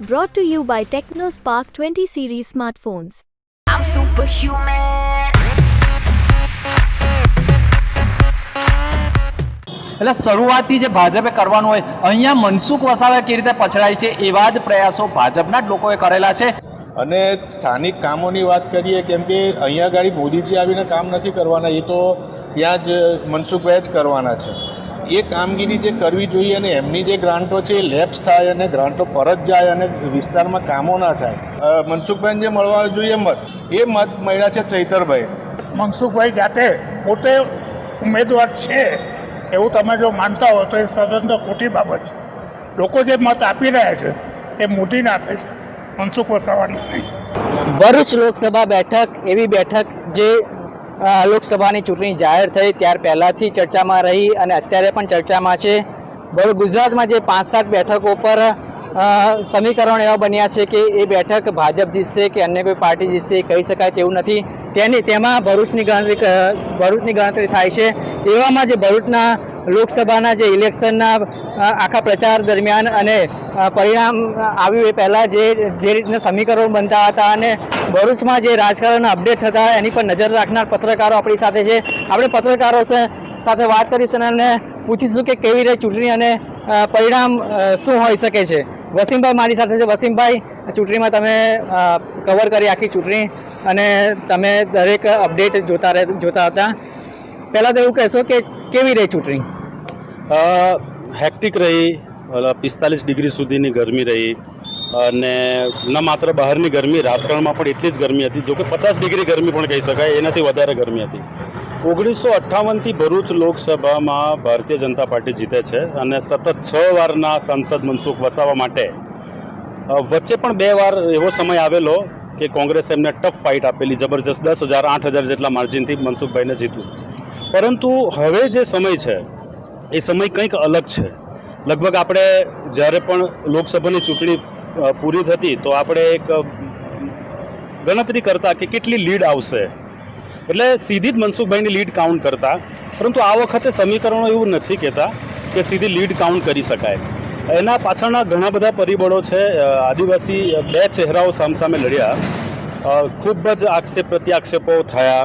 Brought to you by TechnoSpark 20 series smartphones. I'm superhuman. એટલે શરૂઆતથી જે ભાજપે કરવાનું હોય અહીંયા મનસુખ વસાવા કેવી રીતે પછડાય છે એવા જ પ્રયાસો ભાજપના જ લોકોએ કરેલા છે અને સ્થાનિક કામોની વાત કરીએ કેમ કે અહીંયા આગળ મોદીજી આવીને કામ નથી કરવાના એ તો ત્યાં જ મનસુખભાઈ જ કરવાના છે એ કામગીરી જે કરવી જોઈએ અને એમની જે ગ્રાન્ટો છે એ લેપ્સ થાય અને ગ્રાન્ટો પરત જાય અને વિસ્તારમાં કામો ના થાય. મનસુખભાઈ મનસુખભાઈને જે મળવા જોઈએ મત એ મત મળ્યા છે ચૈતરભાઈ. મનસુખભાઈ જાતે પોતે ઉમેદવાર છે એવું તમે જો માનતા હો તો એ સદંતર ખોટી બાબત છે. લોકો જે મત આપી રહ્યા છે એ મોટીને આપે છે. મનસુખ વસાવાને નહીં. ભરૂચ લોકસભા બેઠક એવી બેઠક જે લોકસભાની ચૂંટણી જાહેર થઈ ત્યાર પહેલાંથી ચર્ચામાં રહી અને અત્યારે પણ ચર્ચામાં છે. ભરૂચ ગુજરાતમાં જે પાંચ સાત બેઠકો પર સમીકરણ એવા બન્યા છે કે એ બેઠક ભાજપ જીતશે કે અન્ય કોઈ પાર્ટી જીતશે કહી શકાય તેવું નથી. તેની તેમાં ભરૂચની ગણતરી ભરૂચની ગણતરી થાય છે. એવામાં જે ભરૂચના લોકસભાના જે ઇલેક્શનના આખા પ્રચાર દરમિયાન અને પરિણામ આવ્યું એ પહેલાં જે જે રીતના સમીકરણો બનતા હતા અને ભરૂચમાં જે રાજકારણના અપડેટ થતા, એની પર નજર રાખનાર પત્રકારો આપણી સાથે છે. આપણે પત્રકારો સાથે વાત કરીશું અને પૂછીશું કે કેવી રીતે ચૂંટણી અને પરિણામ શું હોઈ શકે છે. વસીમભાઈ મારી સાથે છે. વસીમભાઈ, ચૂંટણીમાં તમે કવર કરી આખી ચૂંટણી અને તમે દરેક અપડેટ જોતા રહે, જોતા હતા. પહેલાં તો એવું કહેશો કે કેવી રહી ચૂંટણી? હેક્ટિક રહી પિસ્તાલીસ ડિગ્રી સુધીની ગરમી રહી, અને ન માત્ર બહારની ગરમી, રાજકારણમાં પણ એટલી જ ગરમી હતી. જોકે પચાસ ડિગ્રી ગરમી પણ કહી શકાય, એનાથી વધારે ગરમી હતી. ઓગણીસો અઠ્ઠાવનથી ભરૂચ લોકસભામાં ભારતીય જનતા પાર્ટી જીતે છે અને સતત છ વારના સાંસદ મનસુખ વસાવા માટે વચ્ચે પણ બે વાર એવો સમય આવેલો કે કોંગ્રેસે એમને ટફ ફાઇટ આપેલી, જબરજસ્ત દસ હજાર, આઠ હજાર જેટલા માર્જિનથી મનસુખભાઈને જીત્યું. પરંતુ હવે જે સમય છે એ સમય કંઈક અલગ છે. લગભગ આપણે જ્યારે પણ લોકસભાની ચૂંટણી પૂરી થતી તો આપણે એક ગણતરી કરતા કે કેટલી લીડ આવશે. એટલે સીધી જ મનસુખભાઈની લીડ કાઉન્ટ કરતા. પરંતુ આ વખતે સમીકરણો એવું નથી કહેતા કે સીધી લીડ કાઉન્ટ કરી શકાય. એના પાછળના ઘણા બધા પરિબળો છે. આદિવાસી બે ચહેરાઓ સામસામે લડ્યા. ખૂબ જ આક્ષેપ, પ્રત્યાક્ષેપો થયા.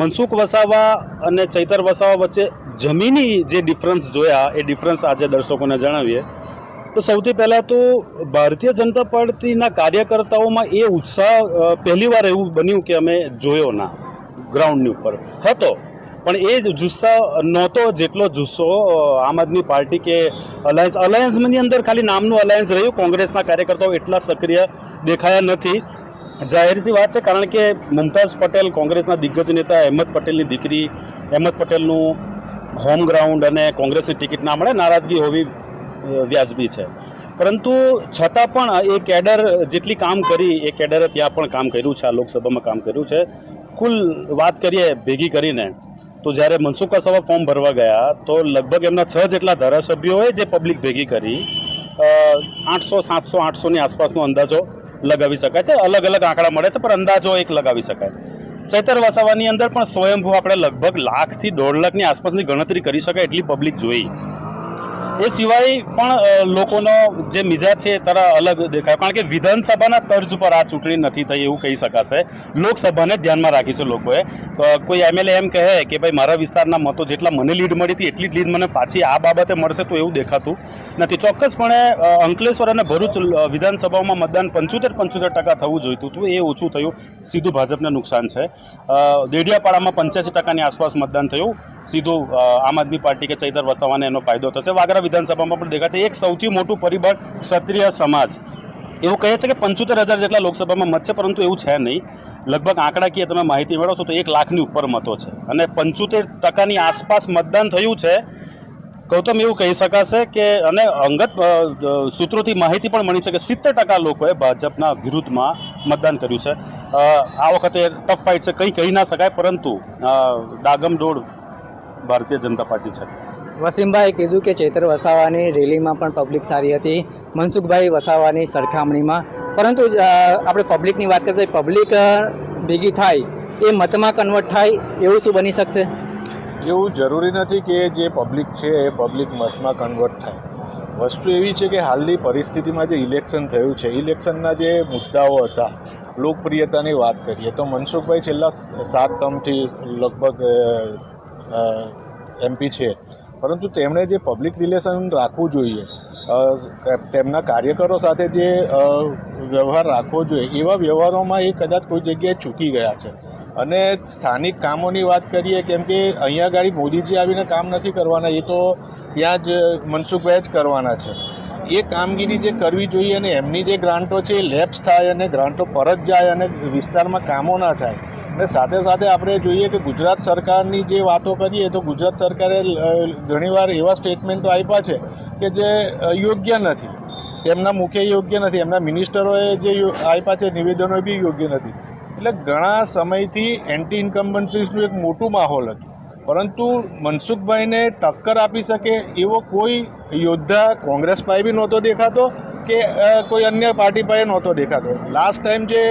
મનસુખ વસાવા અને ચૈતર વસાવા વચ્ચે જમીની જે ડિફરન્સ જોયા, એ ડિફરન્સ આજે દર્શકોને જણાવીએ. તો સૌથી પહેલાં તો ભારતીય જનતા પાર્ટીના કાર્યકર્તાઓમાં એ ઉત્સાહ પહેલીવાર એવું બન્યું કે અમે જોયો ના ગ્રાઉન્ડની ઉપર. હતો, પણ એ જ જુસ્સા નહોતો જેટલો જુસ્સો આમ આદમી પાર્ટી કે અલાયન્સ અલાયન્સની અંદર ખાલી નામનું અલાયન્સ રહ્યું, કોંગ્રેસના કાર્યકર્તાઓ એટલા સક્રિય દેખાયા નથી. જાહેર સી વાત છે, કારણ કે મુમતાઝ પટેલ કોંગ્રેસના દિગ્ગજ નેતા, અહેમદ પટેલની દીકરી, અહેમદ પટેલનું હોમ ગ્રાઉન્ડ અને કોંગ્રેસની ટિકિટ ના મળે, નારાજગી હોવી વ્યાજબી છે. પરંતુ છતાં પણ એ કેડર જેટલી કામ કરી, એ કેડરે ત્યાં પણ કામ કર્યું છે, આ લોકસભામાં કામ કર્યું છે. કુલ વાત કરીએ ભેગી કરીને, તો જ્યારે મનસુખ વસાવા ફોર્મ ભરવા ગયા, તો લગભગ એમના છ જેટલા ધારાસભ્યોએ જે પબ્લિક ભેગી કરી આઠસો, સાતસો, આઠસોની આસપાસનો અંદાજો લગાવી શકાય છે. અલગ અલગ આંકડા મળે છે, પણ અંદાજો એક લગાવી શકાય. ચૈતર વસાવાની અંદર પણ સ્વયંભૂ આપણે લગભગ લાખથી દોઢ લાખની આસપાસની ગણતરી કરી શકાય એટલી પબ્લિક જોઈ. એ સિવાય પણ લોકોનો જે મિજાજ છે તરા અલગ દેખાય. કારણ કે વિધાનસભાના તર્જ પર આ ચૂંટણી નથી થઈ એવું કહી શકાશે. લોકસભાને ધ્યાનમાં રાખીશું લોકોએ. કોઈ એમએલએ એમ કહે કે ભાઈ, મારા વિસ્તારના મતો જેટલા મને લીડ મળી હતી, એટલી જ લીડ મને પાછી આ બાબતે મળશે તો એવું દેખાતું નથી. ચોક્કસપણે અંકલેશ્વર અને ભરૂચ વિધાનસભામાં મતદાન પંચોતેર પંચોતેર ટકા થવું જોઈતું હતું. એ ઓછું થયું. સીધું ભાજપને નુકસાન છે. દેડિયાપાડામાં પંચ્યાસી ટકાની આસપાસ મતદાન થયું. સીધું આમ આદમી પાર્ટી કે ચૈતર વસાવાને એનો ફાયદો થશે. વાગરા વિધાનસભામાં પણ દેખાશે એક સૌથી મોટું પરિબળ ક્ષત્રિય સમાજ. એવું કહે છે કે પંચોતેર હજાર જેટલા લોકસભામાં મત છે, પરંતુ એવું છે નહીં. લગભગ આંકડાકીય તમે માહિતી મેળવશો તો એક લાખની ઉપર મતો છે. અને પંચોતેર ટકાની આસપાસ મતદાન થયું છે. ગૌતમ, એવું કહી શકાશે કે, અને અંગત સૂત્રોથી માહિતી પણ મળી છે કે સિત્તેર ટકા લોકોએ ભાજપના વિરુદ્ધમાં મતદાન કર્યું છે. આ વખતે ટફ ફાઇટ છે, કંઈ કહી ના શકાય, પરંતુ ડાગમડોળ ભારતીય જનતા પાર્ટી છે. વસીમભાઈ કીધું કે ચેતર વસાવાની રેલીમાં પણ પબ્લિક સારી હતી. મનસુખભાઈ વસાવાની સરખામણીમાં. પરંતુ આપણે પબ્લિકની વાત કરીએ તો પબ્લિક ભેગી થાય એ મતમાં કન્વર્ટ થાય એવું શું બની શકશે? એવું જરૂરી નથી કે જે પબ્લિક છે એ પબ્લિક મતમાં કન્વર્ટ થાય. વસ્તુ એવી છે કે હાલની પરિસ્થિતિમાં જે ઇલેક્શન થયું છે ઇલેક્શનના જે મુદ્દાઓ હતા લોકપ્રિયતાની વાત કરીએ તો મનસુખભાઈ છેલ્લા સાત ટર્મથી લગભગ એમપી છે. પરંતુ તેમણે જે પબ્લિક રિલેશન રાખવું જોઈએ તેમના કાર્યકરો સાથે જે વ્યવહાર રાખવો જોઈએ, એવા વ્યવહારોમાં એ કદાચ કોઈ જગ્યાએ ચૂકી ગયા છે. અને સ્થાનિક કામોની વાત કરીએ, કેમ કે અહીંયા ગાડી મોદીજી આવીને કામ નથી કરવાના, એ તો ત્યાં જ મનસુખભાઈ જ કરવાના છે. એ કામગીરી જે કરવી જોઈએ અને એમની જે ગ્રાન્ટો છે એ લેપ્સ થાય અને ગ્રાન્ટો પરત જાય અને વિસ્તારમાં કામો ના થાય અને સાથે સાથે આપણે જોઈએ કે ગુજરાત સરકારની જે વાતો કરીએ તો ગુજરાત સરકારે ઘણીવાર એવા સ્ટેટમેન્ટો આપ્યા છે કે જે યોગ્ય નથી. તેમના મુખ્ય યોગ્ય નથી, એમના મિનિસ્ટરોએ જે આપ્યા છે નિવેદનો બી યોગ્ય નથી. એટલે ઘણા સમયથી એન્ટી ઇન્કમ્બન્સીસનું એક મોટું માહોલ હતું. પરંતુ મનસુખભાઈને ટક્કર આપી શકે એવો કોઈ યોદ્ધા કોંગ્રેસ પાસે બી નહોતો દેખાતો કે કોઈ અન્ય પાર્ટી પાસે નહોતો દેખાતો. લાસ્ટ ટાઈમ જે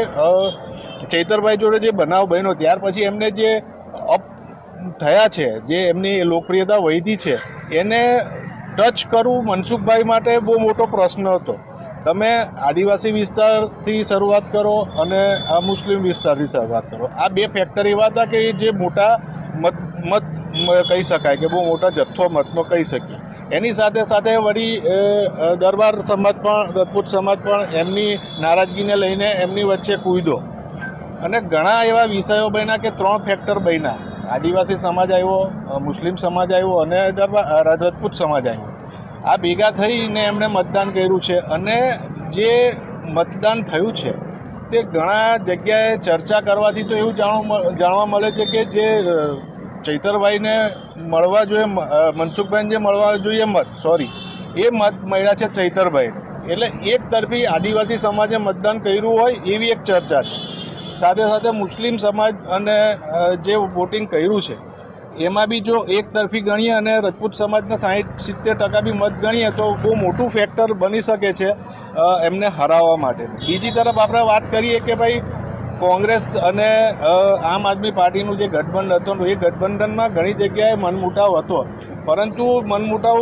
ચૈતરભાઈ જોડે જે બનાવ બન્યો, ત્યાર પછી એમને જે અપ થયા છે, જે એમની લોકપ્રિયતા વધી છે, એને ટચ કરવું મનસુખભાઈ માટે બહુ મોટો પ્રશ્ન હતો. તમે આદિવાસી વિસ્તારથી શરૂઆત કરો અને આ મુસ્લિમ વિસ્તારથી શરૂઆત કરો. આ બે ફેક્ટર એવા હતા કે જે મોટા મત મત કહી શકાય કે બહુ મોટા જથ્થો મતનો કહી શકીએ. એની સાથે સાથે વળી દરબાર સમાજ પણ રજપૂત સમાજ પણ એમની નારાજગીને લઈને એમની વચ્ચે કૂદો અને ઘણા એવા વિષયો બન્યા કે ત્રણ ફેક્ટર બન્યા. આદિવાસી સમાજ આવ્યો મુસ્લિમ સમાજ આવ્યો અને રાજપૂત સમાજ આવ્યો. આ ભેગા થઈને એમણે મતદાન કર્યું છે અને જે મતદાન થયું છે, તે ઘણા જગ્યાએ ચર્ચા કરવાથી તો એવું જાણવા જાણવા મળે છે કે જે ચૈતરભાઈને મળવા જોઈએ મનસુખભાઈને જે મળવા જોઈએ મત સોરી એ મત મળ્યા છે ચૈતરભાઈને. એટલે એક તરફી આદિવાસી સમાજે મતદાન કર્યું હોય એવી એક ચર્ચા છે. સાથે સાથે મુસ્લિમ સમાજ અને જે વોટિંગ કર્યું છે, એમાં બી જો એક તરફી ગણીએ અને રજપૂત સમાજના સાહીઠ સિત્તેર ટકા બી મત ગણીએ તો બહુ મોટું ફેક્ટર બની શકે છે એમને હરાવવા માટે. બીજી તરફ આપણે વાત કરીએ કે ભાઈ, કોંગ્રેસ અને આમ આદમી પાર્ટીનું જે ગઠબંધન હતું, એ ગઠબંધનમાં ઘણી જગ્યાએ મનમુટાવ હતો. પરંતુ મનમુટાવ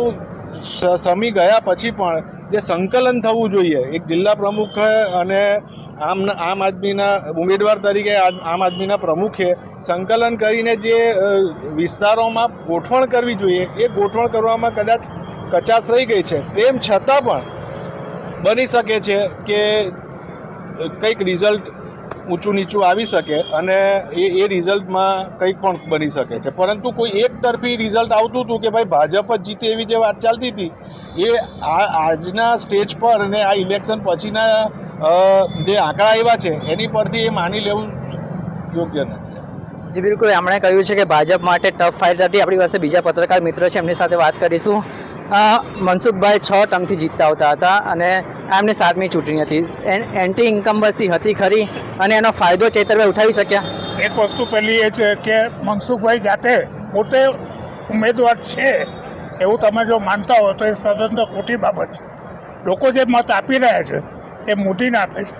સમી ગયા પછી પણ જે સંકલન થવું જોઈએ, એક જિલ્લા પ્રમુખ અને આમ આમ આદમીના ઉમેદવાર તરીકે આમ આદમીના પ્રમુખે સંકલન કરીને જે વિસ્તારોમાં ગોઠવણ કરવી જોઈએ, એ ગોઠવણ કરવામાં કદાચ કચાશ રહી ગઈ છે. તેમ છતાં પણ બની શકે છે કે કંઈક રિઝલ્ટ ઊંચું નીચું આવી શકે અને એ એ રિઝલ્ટમાં કંઈક પણ બની શકે છે. પરંતુ કોઈ એક તરફી રિઝલ્ટ આવતું હતું કે ભાઈ ભાજપ જ જીતે એવી જે વાત ચાલતી હતી એ આ આજના સ્ટેજ પર અને આ ઇલેક્શન પછીના જે આંકડા આવ્યા છે એની પરથી એ માની લેવું યોગ્ય નથી. જી બિલકુલ. એમણે કહ્યું છે કે ભાજપ માટે ટફ ફાઇટ હતી આપણી પાસે બીજા પત્રકાર મિત્ર છે એમની સાથે વાત કરીશું. મનસુખભાઈ છ ટર્મથી જીતતા આવતા હતા અને એમની સાતમી ચૂંટણી હતી. એન્ટી એન્ટી બસી હતી ખરી અને એનો ફાયદો ચેતરભાઈ ઉઠાવી શક્યા? એક વસ્તુ પહેલી એ છે કે મનસુખભાઈ જાતે પોતે ઉમેદવાર છે. એવું તમે જો માનતા હો તો એ સદંતર ખોટી બાબત છે. લોકો જે મત આપી રહ્યા છે એ મોદીને આપે છે.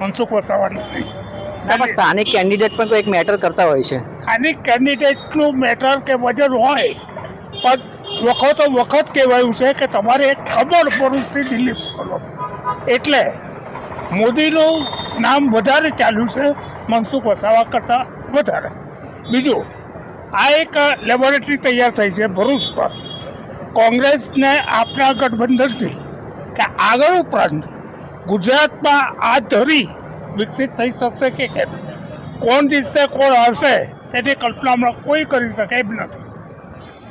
મનસુખ વસાવાને નહીં. સ્થાનિક કેન્ડિડેટ પણ એક મેટર કરતા હોય છે. સ્થાનિક કેન્ડિડેટનું મેટર કે વજન હોય પણ વખતો વખત કહેવાયું છે કે તમારે એક ખબર પુરુષથી દિલ્હી મોકલો એટલે મોદીનું નામ વધારે ચાલ્યું છે મનસુખ વસાવા કરતાં વધારે. બીજું આ એક લેબોરેટરી તૈયાર થઈ છે ભરૂચ પર. કોંગ્રેસને આપના ગઠબંધનથી કે આગળ ઉપરાંત ગુજરાતમાં આ ધરી વિકસિત થઈ શકશે કે કેમ? કોણ જીતશે કોણ હશે તેની કલ્પનામાં કોઈ કરી શકે એમ નથી.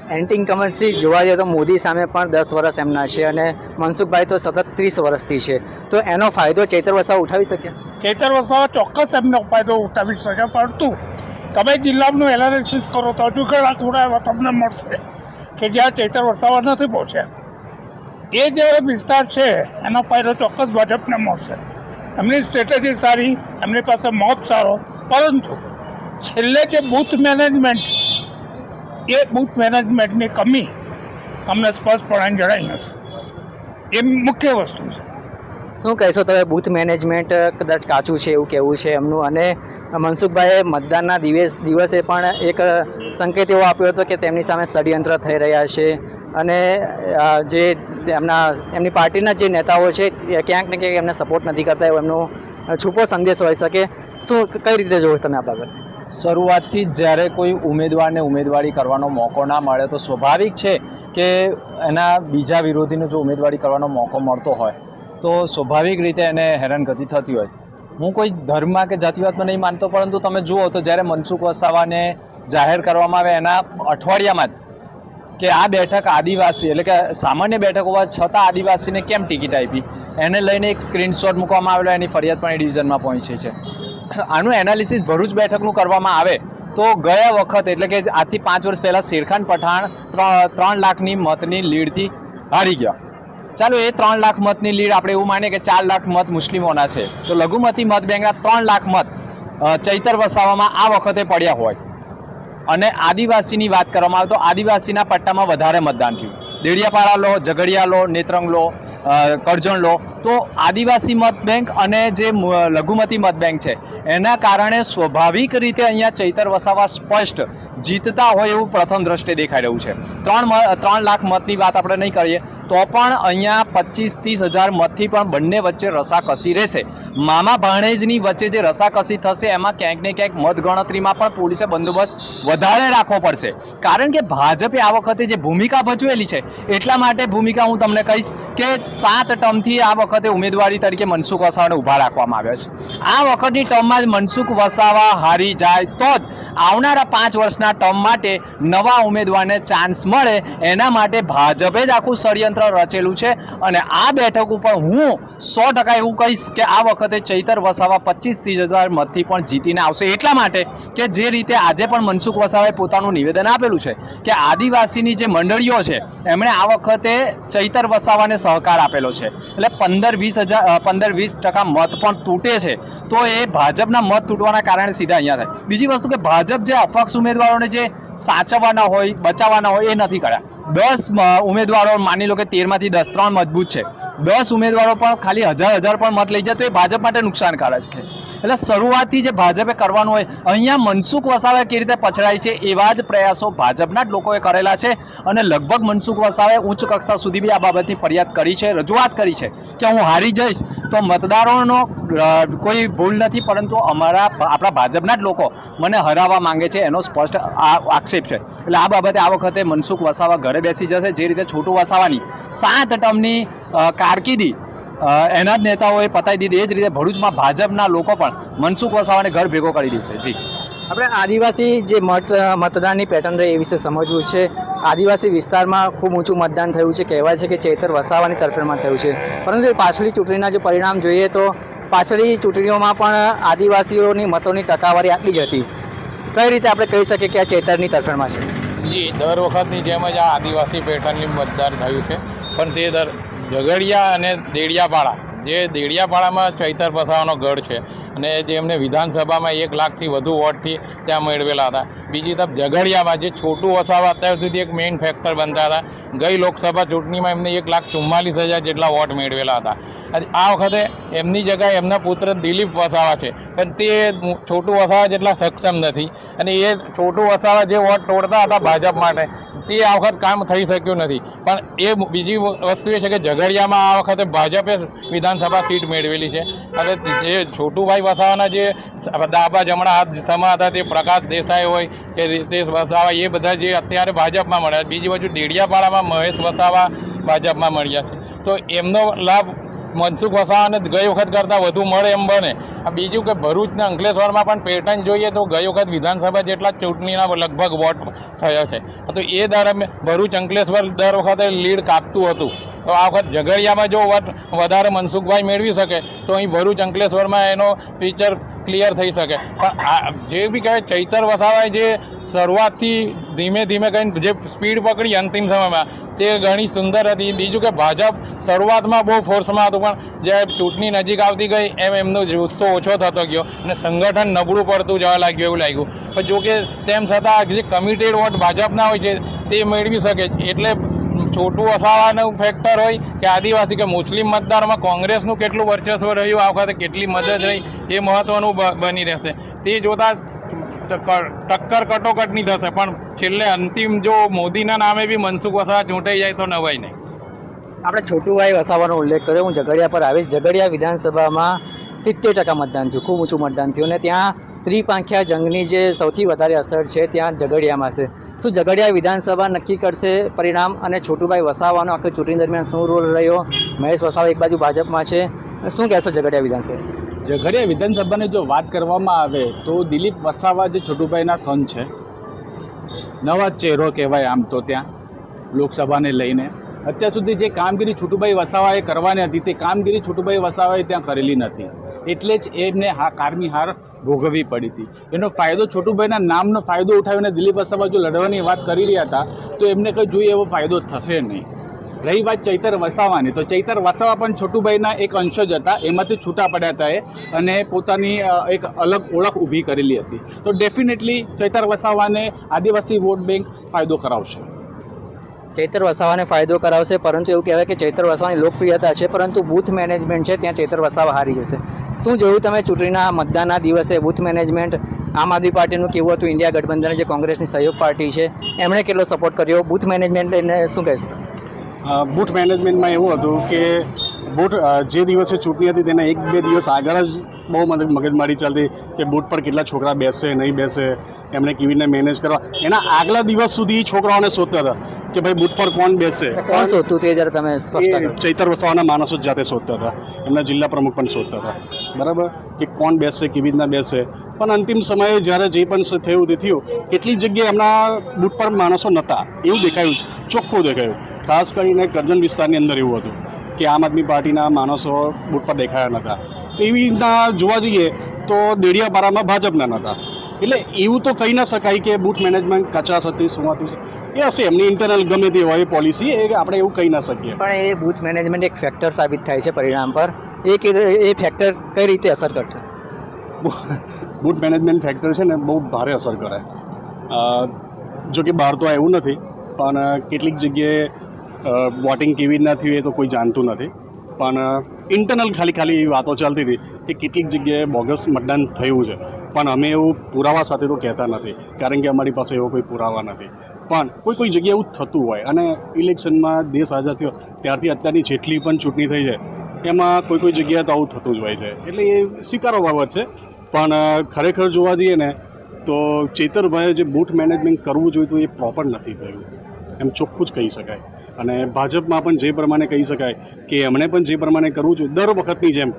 એન્ટી ઇન્કમ્બન્સી જોવા જઈએ તો મોદી સામે પણ દસ વર્ષ એમના છે અને મનસુખભાઈ તો સતત ત્રીસ વર્ષથી છે. તો એનો ફાયદો ચૈતર વસાવા ઉઠાવી શકે? ચૈતર વસાવા ચોક્કસ એમનો ફાયદો ઉઠાવી શકે પરંતુ તમે જિલ્લાનું એનાલિસિસ કરો તો હજુ ઘણા થોડા એવા તમને મળશે. કે જ્યાં ચૈતર વસાવા નથી પહોંચ્યા એ જે વિસ્તાર છે, એનો ફાયદો ચોક્કસ ભાજપને મળશે. એમની સ્ટ્રેટેજી સારી, એમની પાસે મોપ સારો. પરંતુ છેલ્લે જે બૂથ મેનેજમેન્ટ એ બૂથ મેનેજમેન્ટની કમી તમને સ્પષ્ટપણે જણાઈ હશે. એ મુખ્ય વસ્તુ છે. શું કહેશો તમે? બૂથ મેનેજમેન્ટ કદાચ કાચું છે એવું કહેવું છે એમનું. અને મનસુખભાઈએ મતદાનના દિવસ, દિવસે પણ એક સંકેત એવો આપ્યો હતો કે તેમની સામે ષડયંત્ર થઈ રહ્યા છે. અને જે એમના એમની પાર્ટીના જે નેતાઓ છે ક્યાંક ને ક્યાંક એમને સપોર્ટ નથી કરતા એવો એમનો છૂપો સંદેશ હોઈ શકે. શું, કઈ રીતે જોવો તમે આ બાબત? શરૂઆતથી જ જ્યારે કોઈ ઉમેદવારને ઉમેદવારી કરવાનો મોકો ના મળે તો સ્વાભાવિક છે કે એના બીજા વિરોધીને જો ઉમેદવારી કરવાનો મોકો મળતો હોય તો સ્વાભાવિક રીતે એને હેરાનગતિ થતી હોય. હું કોઈ ધર્મમાં કે જાતિવાદમાં નહીં માનતો, પરંતુ તમે જુઓ તો જ્યારે મનસુખ વસાવાને જાહેર કરવામાં આવે એના અઠવાડિયામાં જ કે આ બેઠક આદિવાસી, એટલે કે સામાન્ય બેઠક હોવા છતાં આદિવાસીને કેમ ટિકિટ આપી? એને લઈને એક સ્ક્રીનશોટ મૂકવામાં આવેલો, એની ફરિયાદ પણ એ ડિવિઝનમાં પહોંચી છે. આનું એનાલિસિસ ભરૂચ બેઠકનું કરવામાં આવે તો ગયા વખત, એટલે કે આજથી પાંચ વર્ષ પહેલાં શેરખાન પઠાણ ત્રણ લાખની મતની લીડથી હારી ગયા. ચાલો એ ત્રણ લાખ મતની લીડ આપણે એવું માનીએ કે ચાર લાખ મત મુસ્લિમોના છે. તો લઘુમતી મત બેંકના ત્રણ લાખ મત ચૈતર વસાવામાં આ વખતે પડ્યા હોય. અને આદિવાસીની વાત કરવામાં આવે તો આદિવાસીના પટ્ટામાં વધારે મતદાન થયું. દેડિયાપાડા લો, ઝઘડિયા લો, નેત્રંગ લો કરજણ લો. તો આદિવાસી મત બેંક અને જે લઘુમતી મત બેંક છે એના કારણે સ્વાભાવિક રીતે અહીંયા ચૈતર વસાવા સ્પષ્ટ જીતતા હોય એવું પ્રથમ દ્રષ્ટિએ દેખાઈ રહ્યું છે. ત્રણ ત્રણ લાખ મતની વાત આપણે નહીં કરીએ, તો પણ અહીંયા પચીસ ત્રીસ હજાર મતથી પણ બંને વચ્ચે રસાકસી રહેશે. મામા ભાણેજની વચ્ચે જે રસાકસી થશે, એમાં ક્યાંક ને ક્યાંક મતગણતરીમાં પણ પોલીસે બંદોબસ્ત વધારે રાખવો પડશે. કારણ કે ભાજપે આ વખતે જે ભૂમિકા ભજવેલી છે, એટલા માટે ભૂમિકા હું તમને કહીશ કે સાત ટર્મથી આ વખતે ઉમેદવારી તરીકે મનસુખ વસાવાને ઊભા રાખવામાં આવ્યા છે. આ વખતની ટર્મમાં જ મનસુખ વસાવા હારી જાય તો જ આવનારા પાંચ વર્ષના ટર્મ માટે નવા ઉમેદવારને ચાન્સ મળે. એના માટે ભાજપે જ આખું ષડયંત્ર રચેલું છે. અને આ બેઠક ઉપર હું સો ટકા એવું કહીશ કે આ વખતે ચૈતર વસાવા પચીસ ત્રીસ હજાર મતથી પણ જીતીને આવશે. એટલા માટે કે જે રીતે આજે પણ મનસુખ વસાવાએ પોતાનું નિવેદન આપેલું છે કે આદિવાસીની જે મંડળીઓ છે, એમણે આ વખતે ચૈતર વસાવાને સહકાર આપેલો છે. એટલે પંદર વીસ હજાર પંદર વીસ ટકા મત પણ તૂટે છે. તો એ ભાજપના મત તૂટવાના કારણે સીધા અહીંયા થાય. બીજી વસ્તુ કે ભાજપ જે અપક્ષ ઉમેદવારોને જે સાચવવાના હોય, બચાવવાના હોય એ નથી કર્યા. દસ ઉમેદવારો માની લો કે તેરમાંથી દસ, ત્રણ મજબૂત છે. દસ ઉમેદવારો પણ ખાલી હજાર હજાર પણ મત લઈ જાય તો એ ભાજપ માટે નુકસાનકારક છે. એટલે શરૂઆતથી જે ભાજપે કરવાનું હોય, અહીંયા મનસુખ વસાવે કેવી રીતે પછડાય છે એવા જ પ્રયાસો ભાજપના જ લોકોએ કરેલા છે અને લગભગ મનસુખ વસાવે ઉચ્ચ કક્ષા સુધી બી આ બાબતની ફરિયાદ કરી છે, રજૂઆત કરી છે કે હું હારી જઈશ તો મતદારોનો કોઈ ભૂલ નથી પરંતુ અમારા આપણા ભાજપના જ લોકો મને હરાવવા માંગે છે એનો સ્પષ્ટ આક્ષેપ છે. એટલે આ બાબતે આ વખતે મનસુખ વસાવા ઘરે બેસી જશે, જે રીતે છોટું વસાવાની સાત ટર્મની કારકિર્દી. એના જ નેતાઓએ પતાવી દીધી. એ જ રીતે ભરૂચમાં ભાજપના લોકો પણ મનસુખ વસાવાને ઘર ભેગો કરી દેશે જી. આપણે આદિવાસી જે મત મતદાનની પેટર્ન રહી એ વિશે સમજવું છે. આદિવાસી વિસ્તારમાં ખૂબ ઊંચું મતદાન થયું છે. કહેવાય છે કે ચેતર વસાવાની તરફેણમાં થયું છે. પરંતુ એ પાછલી ચૂંટણીના જે પરિણામ જોઈએ તો પાછલી ચૂંટણીઓમાં પણ આદિવાસીઓની મતોની ટકાવારી આટલી જ હતી. કઈ રીતે આપણે કહી શકીએ કે આ ચેતરની તરફેણમાં છે? જી દર વખતની જેમ જ આ આદિવાસી પેટર્નની મતદાન થયું છે. પણ તે દર ઝઘડિયા અને દેડિયાપાડા. જે દેડિયાપાડામાં ચૈતર પસાવાનો ગઢ છે અને જે એમને વિધાનસભામાં એક લાખથી વધુ વોટથી ત્યાં મેળવેલા હતા. બીજી તરફ ઝઘડિયામાં જે છોટું વસાવા અત્યાર સુધી એક મેઇન ફેક્ટર બનતા હતા. ગઈ લોકસભા ચૂંટણીમાં એમને એક લાખ ચુમ્માલીસ હજાર જેટલા વોટ મેળવેલા હતા. આ વખતે એમની જગ્યાએ એમના પુત્ર દિલીપ વસાવા છે. પણ તે છોટું વસાવા જેટલા સક્ષમ નથી. અને એ છોટું વસાવા જે વોટ તોડતા હતા ભાજપ માટે, તે આ વખત કામ થઈ શક્યું નથી. પણ એ બીજી વસ્તુ એ છે કે ઝઘડિયામાં આ વખતે ભાજપે વિધાનસભા સીટ મેળવેલી છે. અને જે છોટુભાઈ વસાવાના જે ડાબા જમણા હાથ સમા હતા તે પ્રકાશ દેસાઈ હોય કે રીતેશ વસાવા, એ બધા જે અત્યારે ભાજપમાં મળ્યા બીજી બાજુ ડેડિયાપાડામાં મહેશ વસાવા ભાજપમાં મળ્યા છે. તો એમનો લાભ મનસુખ વસાવાને ગઈ વખત કરતાં વધુ મળે એમ બને. બીજું કે ભરૂચના અંકલેશ્વરમાં પણ પેટર્ન જોઈએ તો ગઈ વખત વિધાનસભા જેટલા ચૂંટણીના લગભગ વોટ થયો છે. તો એ દરમિયાન ભરૂચ અંકલેશ્વર દર વખતે લીડ કાપતું હતું. તો આ વખત ઝઘડિયામાં જો વોટ વધારે મનસુખભાઈ મેળવી શકે, તો અહીં ભરૂચ અંકલેશ્વરમાં એનો પિક્ચર ક્લિયર થઈ શકે. પણ આ જે બી કહેવાય ચૈતર વસાવાએ જે શરૂઆતથી ધીમે ધીમે કરીને જે સ્પીડ પકડી અંતિમ સમયમાં, તે ઘણી સુંદર હતી. બીજું કે ભાજપ શરૂઆતમાં બહુ ફોર્સમાં હતું, પણ જ્યારે ચૂંટણી નજીક આવતી ગઈ, એમ એમનો જુસ્સો ઓછો થતો ગયો અને સંગઠન નબળું પડતું જવા લાગ્યું એવું લાગ્યું. પણ જોકે તેમ છતાં જે કમિટેડ વોટ ભાજપના હોય છે, તે મેળવી શકે. એટલે છોટું વસાવાનું ફેક્ટર હોય કે આદિવાસી કે મુસ્લિમ મતદારમાં કોંગ્રેસનું કેટલું વર્ચસ્વ રહ્યું, આ વખતે કેટલી મદદ રહી, એ મહત્ત્વનું બની રહેશે. તે જોતાં ટક્કર કટોકટની થશે, પણ છેલ્લે અંતિમ જો મોદીના નામે બી મનસુખ વસાવા ચૂંટાઈ જાય તો નવાય નહીં. આપણે છોટુભાઈ વસાવાનો ઉલ્લેખ કર્યો, હું ઝઘડિયા પર આવીશ. ઝઘડિયા વિધાનસભામાં સિત્તેર ટકા મતદાન થયું, ખૂબ ઊંચું મતદાન થયું. અને ત્યાં ત્રિપાંખ્યા જંગની જે સૌથી વધારે અસર છે, ત્યાં ઝઘડિયામાં છે. શું ઝઘડિયા વિધાનસભા નક્કી કરશે પરિણામ અને છોટુભાઈ વસાવાનો આખી ચૂંટણી દરમિયાન શું રોલ રહ્યો? મહેશ વસાવા એક બાજુ ભાજપમાં છે. શું કહેશો ઝઘડિયા વિધાનસભા? ઝઘડિયા વિધાનસભાની જો વાત કરવામાં આવે તો દિલીપ વસાવા જે છોટુભાઈના સન છે, નવા ચહેરો કહેવાય આમ તો ત્યાં લોકસભાને લઈને. અત્યાર સુધી જે કામગીરી છોટુભાઈ વસાવાએ કરવાની હતી તે કામગીરી છોટુભાઈ વસાવાએ ત્યાં કરેલી નથી. એટલે જ એમને હા કારમી હાર ભોગવવી પડી હતી. એનો ફાયદો છોટુભાઈના નામનો ફાયદો ઉઠાવીને દિલીપ વસાવા જો લડવાની વાત કરી રહ્યા હતા, તો એમને કંઈ જોઈએ એવો ફાયદો થશે નહીં. રહી વાત ચૈતર વસાવાની. તો ચૈતર વસાવા પણ છોટુભાઈના એક અંશ જ હતા, એમાંથી છૂટા પડ્યા હતા એ, અને પોતાની એક અલગ ઓળખ ઊભી કરેલી હતી. તો ડેફિનેટલી ચૈતર વસાવાને આદિવાસી વોટ બેંક ફાયદો કરાવશે. ચૈતર વસાવાને ફાયદો કરાવશે, પરંતુ એવું કહેવાય કે ચૈતર વસાવાની લોકપ્રિયતા છે, પરંતુ બૂથ મેનેજમેન્ટ છે, ત્યાં ચૈતર વસાવા હારી જશે. શું જોયું તમે ચૂંટણીના મતદાનના દિવસે બૂથ મેનેજમેન્ટ આમ આદમી પાર્ટીનું કેવું હતું? ઇન્ડિયા ગઠબંધન જે કોંગ્રેસની સહયોગ પાર્ટી છે, એમણે કેટલો સપોર્ટ કર્યો? બૂથ મેનેજમેન્ટ એને શું કહેશે? બૂથ મેનેજમેન્ટમાં એવું હતું કે બૂથ જે દિવસે ચૂંટણી હતી તેના એક બે દિવસ આગળ જ બહુ મને મગજમારી ચાલતી કે બૂથ પર કેટલા છોકરા બેસે, નહીં બેસે એમણે કેવી રીતે મેનેજ કરવા. એના આગલા દિવસ સુધી છોકરાઓને શોધતા હતા. કે ભાઈ બૂથ પર કોણ બેસે? કોણ શોધતું તે જરા તમે સ્પષ્ટ ચૈતર વસાવાના માણસો જ જાતે શોધતા હતા. એમના જિલ્લા પ્રમુખ પણ શોધતા હતા. બરાબર? કે કોણ બેસે કેવી રીતના બેસે? પણ અંતિમ સમયે જ્યારે જે પણ થયું તે થયું કેટલી જગ્યાએ એમના બૂથ પર માણસો નહોતા એવું દેખાયું છે. ચોખ્ખું દેખાયું. ખાસ કરીને કરજણ વિસ્તારની અંદર એવું હતું કે આમ આદમી પાર્ટીના માણસો બૂથ પર દેખાયા નહોતા તો એવી રીતના જોવા જઈએ તો દેડિયાપાડામાં ભાજપના નહોતા એટલે એવું તો કહી ના શકાય કે બૂથ મેનેજમેન્ટ કચાશ હતી શું હતું એ હશે એમની ઇન્ટરનલ ગમે તે હોય પોલિસી એ આપણે એવું કહી ના શકીએ. પણ એ બૂથ મેનેજમેન્ટ એક ફેક્ટર સાબિત થાય છે પરિણામ પર. એ એ ફેક્ટર કઈ રીતે અસર કરશે? બૂથ મેનેજમેન્ટ ફેક્ટર છે ને બહુ ભારે અસર કરે. જો કે બહાર તો એવું નથી પણ કેટલીક જગ્યાએ વોટિંગ કેવી રીતના થયું એ તો કોઈ જાણતું નથી. પણ ઇન્ટરનલ ખાલી ખાલી વાતો ચાલતી હતી. કે કેટલીક જગ્યાએ બોગસ મતદાન થયું છે. પણ અમે એવું પુરાવા સાથે તો કહેતા નથી, કારણ કે અમારી પાસે એવો કોઈ પુરાવા નથી. પણ કોઈ કોઈ જગ્યાએ એવું થતું હોય અને ઇલેક્શનમાં દેશ આઝાદ થયો, ત્યારથી અત્યારની જેટલી પણ ચૂંટણી થઈ છે, એમાં કોઈ કોઈ જગ્યાએ તો આવું થતું જ હોય છે. એટલે એ સ્વીકારો બાબત છે. પણ ખરેખર જોવા જઈએ ને, તો ચેતરભાઈએ જે બૂટ મેનેજમેન્ટ કરવું જોઈતું એ પ્રોપર નથી થયું. એમ ચોખ્ખું જ કહી શકાય. અને ભાજપમાં પણ જે પ્રમાણે કહી શકાય કે એમણે પણ જે પ્રમાણે કરવું જોઈએ, દર વખતની જેમ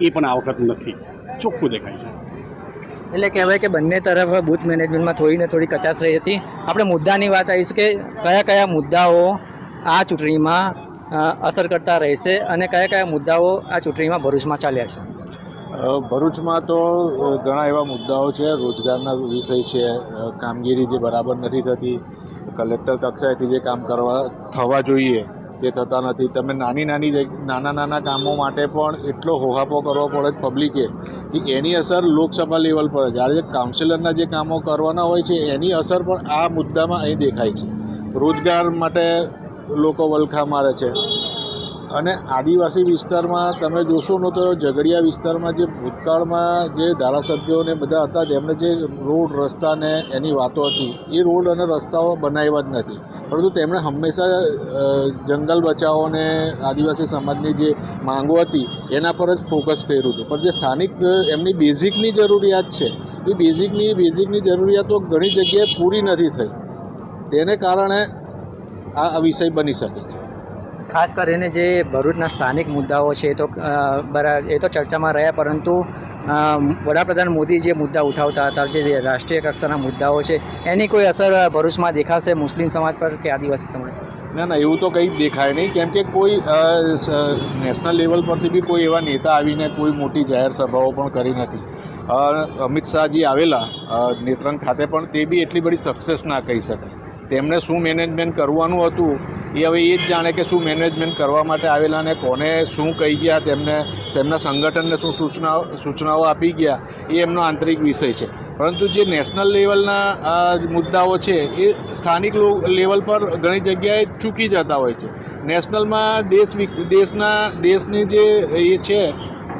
એ પણ આ વખત નથી. ચોખ્ખું દેખાય છે. એટલે કહેવાય કે બંને તરફ બૂથ મેનેજમેન્ટમાં થોડી ને થોડી કચાશ રહી હતી. આપણે મુદ્દાની વાત આવીશું કે કયા કયા મુદ્દાઓ આ ચૂંટણીમાં અસર કરતા રહેશે અને કયા કયા મુદ્દાઓ આ ચૂંટણીમાં ભરૂચમાં ચાલ્યા છે? ભરૂચમાં તો ઘણા એવા મુદ્દાઓ છે. રોજગારના વિષય છે. કામગીરી જે બરાબર નથી થતી. કલેક્ટર કક્ષાએથી જે કામ કરવા થવા જોઈએ તે થતા નથી. તમે નાની નાની નાના નાના કામો માટે પણ એટલો હોહાપો કરવો પડે પબ્લિકે કે એની અસર લોકસભા લેવલ પર જ્યારે કાઉન્સિલરના જે કામો કરવાના હોય છે, એની અસર પણ આ મુદ્દામાં અહીં દેખાય છે. રોજગાર માટે લોકો વલખા મારે છે. અને આદિવાસી વિસ્તારમાં તમે જોશો ને તો ઝઘડિયા વિસ્તારમાં જે ભૂતકાળમાં જે ધારાસભ્યોને બધા હતા, તેમણે જે રોડ, રસ્તા ને એની વાતો હતી, એ રોડ અને રસ્તાઓ બનાવ્યા જ નથી. પરંતુ તેમણે હંમેશા જંગલ બચાવો અને આદિવાસી સમાજની જે માંગો હતી, એના પર જ ફોકસ કર્યું હતું. પણ જે સ્થાનિક એમની બેઝિકની જરૂરિયાત છે, એ બેઝિકની બેઝિકની જરૂરિયાતો ઘણી જગ્યાએ પૂરી નથી થઈ. તેને કારણે આ વિષય બની શકે છે. ખાસ કરીને જે ભરૂચના સ્થાનિક મુદ્દાઓ છે એ તો બરાબર એ તો ચર્ચામાં રહ્યા, પરંતુ વડાપ્રધાન મોદી જે મુદ્દા ઉઠાવતા હતા, જે રાષ્ટ્રીય કક્ષાના મુદ્દાઓ છે, એની કોઈ અસર ભરૂચમાં દેખાશે મુસ્લિમ સમાજ પર કે આદિવાસી સમાજ ના ના, એવું તો કંઈ દેખાય નહીં, કેમ કે કોઈ નેશનલ લેવલ પરથી બી કોઈ એવા નેતા આવીને કોઈ મોટી જાહેર સભાઓ પણ કરી નથી. અમિત શાહજી આવેલા નેત્રંગ ખાતે પણ તે બી એટલી બધી સક્સેસ ના કહી શકાય. તેમણે શું મેનેજમેન્ટ કરવાનું હતું, એ હવે એ જ જાણે કે શું મેનેજમેન્ટ કરવા માટે આવેલા ને કોને શું કહી ગયા, તેમને, તેમના સંગઠનને શું સૂચનાઓ સૂચનાઓ આપી ગયા, એ એમનો આંતરિક વિષય છે. પરંતુ જે નેશનલ લેવલના મુદ્દાઓ છે, એ સ્થાનિક લેવલ પર ઘણી જગ્યાએ ચૂકી જતા હોય છે. નેશનલમાં દેશ દેશના, દેશની જે એ છે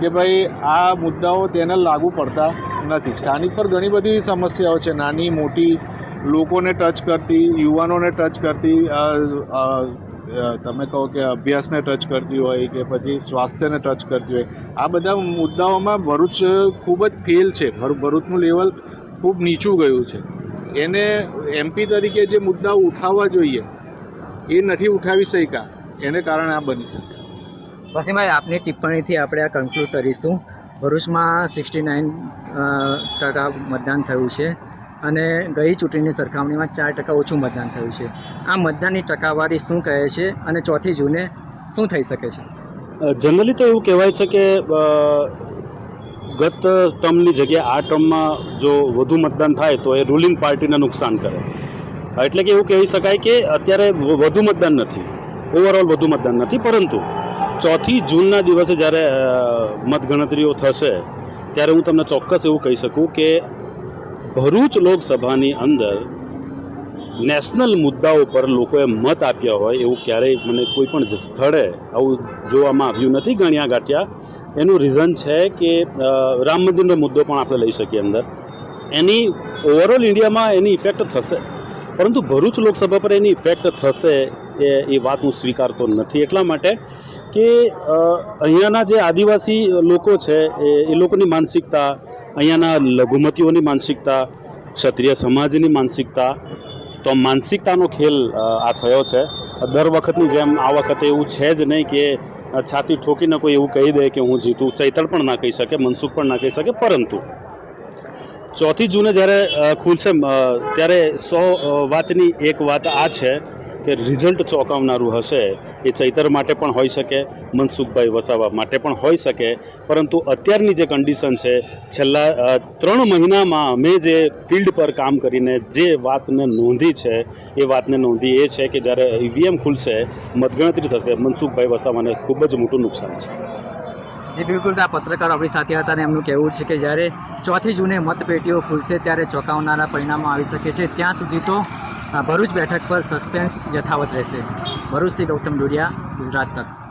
કે ભાઈ આ મુદ્દાઓ તેને લાગુ પડતા નથી. સ્થાનિક પર ઘણી બધી સમસ્યાઓ છે, નાની, મોટી લોકોને ટચ કરતી, યુવાનોને ટચ કરતી તમે કહો કે અભ્યાસને ટચ કરતી હોય કે પછી સ્વાસ્થ્યને ટચ કરતી હોય, આ બધા મુદ્દાઓમાં ભરૂચ ખૂબ જ ફેલ છે. ભરૂ- ભરૂચનું લેવલ ખૂબ નીચું ગયું છે. એને એમપી તરીકે જે મુદ્દાઓ ઉઠાવવા જોઈએ, એ નથી ઉઠાવી શક્યા. એને કારણે આ બની શકે. વસીમભાઈ આપની ટિપ્પણીથી આપણે આ કન્ક્લુડ કરીશું. ભરૂચમાં સિક્સટી નાઇન ટકા મતદાન થયું છે. અને ગઈ ચૂંટણીની સરખામણીમાં ચાર ટકા ઓછું મતદાન થયું છે. આ મતદાનની ટકાવારી શું કહે છે અને ચોથી જૂને શું થઈ શકે છે? જનરલી તો એવું કહેવાય છે કે ગત ટર્મની જગ્યાએ આ ટર્મમાં જો વધુ મતદાન થાય તો એ રૂલિંગ પાર્ટીને નુકસાન કરે. એટલે કે એવું કહી શકાય કે અત્યારે વધુ મતદાન નથી. ઓવરઓલ વધુ મતદાન નથી, પરંતુ ચોથી જૂનના દિવસે જ્યારે મતગણતરીઓ થશે, ત્યારે હું તમને ચોક્કસ એવું કહી શકું કે ભરૂચ લોકસભાની અંદર નેશનલ મુદ્દાઓ પર લોકોએ મત આપ્યા હોય એવું ક્યારેય મને કોઈ પણ સ્થળે આવું જોવામાં આવ્યું નથી ગણ્યા ગાંઠ્યા. એનું રીઝન છે કે રામ મંદિરનો મુદ્દો પણ આપણે લઈ શકીએ અંદર. એની ઓવરઓલ ઇન્ડિયામાં એની ઇફેક્ટ થશે. પરંતુ ભરૂચ લોકસભા પર એની ઇફેક્ટ થશે એ એ વાત હું સ્વીકારતો નથી. એટલા માટે કે અહીંયાના જે આદિવાસી લોકો છે એ એ લોકોની માનસિકતા અહીંયાના લઘુમતીઓની માનસિકતા, ક્ષત્રિય સમાજની માનસિકતા. તો માનસિકતાનો ખેલ આ થયો છે. દર વખતની જેમ આ વખતે એવું છે જ નહીં કે છાતી ઠોકીને કોઈ એવું કહી દે કે હું જીતું. ચૈતર પણ ના કહી શકે, મનસુખ પણ ના કહી શકે, પરંતુ ચોથી જૂને જ્યારે ખુલશે ત્યારે સો વાતની એક વાત આ છે કે રિઝલ્ટ ચોંકાવનારું હશે એ ચૈતર માટે પણ હોઈ શકે, મનસુખભાઈ વસાવા માટે પણ હોઈ શકે. પરંતુ અત્યારની જે કન્ડિશન છે, છેલ્લા ત્રણ મહિનામાં અમે જે ફિલ્ડ પર કામ કરીને જે વાતને નોંધી છે, એ વાતને નોંધી એ છે કે જ્યારે ઈવીએમ ખુલશે, મતગણતરી થશે, મનસુખભાઈ વસાવાને ખૂબ જ મોટું નુકસાન છે. જે, બિલકુલ. આ પત્રકાર આપણી સાથે હતા અને એમનું કહેવું છે કે જ્યારે ચોથી જૂને મતપેટીઓ ખુલશે ત્યારે ચોંકાવનારા પરિણામો આવી શકે છે. ત્યાં સુધી તો ભરૂચ બેઠક પર સસ્પેન્સ યથાવત રહેશે. ભરૂચથી ગૌતમ ડોડિયા ગુજરાત તક.